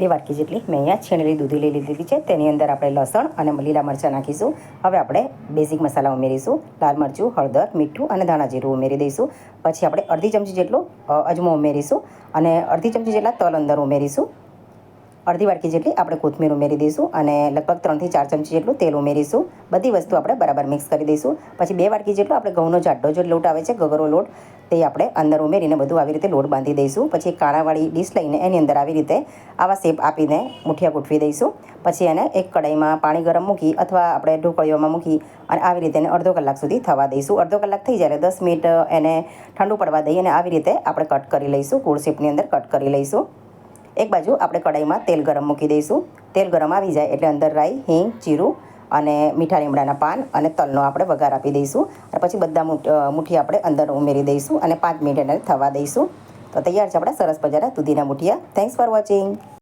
બે વાટકી જેટલી મેં અહીંયા છીણેલી દૂધી લઈ લીધી છે. તેની અંદર આપણે લસણ અને લીલા મરચાં નાખીશું. હવે આપણે બેઝિક મસાલા ઉમેરીશું. લાલ મરચું, હળદર, મીઠું અને ધાણા જીરું ઉમેરી દઈશું. પછી આપણે અડધી ચમચી જેટલો અજમો ઉમેરીશું અને અડધી ચમચી જેટલા તલ અંદર ઉમેરીશું. અડધી વાટકી જેટલી આપણે કોથમીર ઉમેરી દઈશું અને લગભગ ત્રણથી ચાર ચમચી જેટલું તેલ ઉમેરીશું. બધી વસ્તુ આપણે બરાબર મિક્સ કરી દઈશું. પછી બે વાટકી જેટલો આપણે ઘઉંનો જાડો જે લોટ આવે છે, ગગરો લોટ તે આપણે અંદર ઉમેરીને બધું આવી રીતે લોટ બાંધી દઈશું. પછી કાણાવાળી ડીશ લઈને એની અંદર આવી રીતે આવા શેપ આપીને મુઠિયા ગોઠવી દઈશું. પછી એને એક કડાઈમાં પાણી ગરમ મૂકી અથવા આપણે ઢોકળીઓમાં મૂકી અને આવી રીતે એને અડધો કલાક સુધી થવા દઈશું. અડધો કલાક થઈ જાય દસ મિનિટ એને ઠંડુ પડવા દઈએ અને આવી રીતે આપણે કટ કરી લઈશું. ગોળ શેપની અંદર કટ કરી લઈશું. એક બાજુ આપણે કડાઈમાં તેલ ગરમ મૂકી દઈશું. તેલ ગરમ આવી જાય એટલે અંદર રાઈ, હિંગ, જીરું અને મીઠા લીમડાના પાન અને તલનો આપણે વઘાર આપી દઈશું. અને પછી બધા મુઠ- મુઠ્ઠી આપણે અંદર ઉમેરી દઈશું અને પાંચ મિનિટ એને થવા દઈશું. તો તૈયાર છે આપણા સરસ મજાના દૂધીના મુઠિયા. Thanks for watching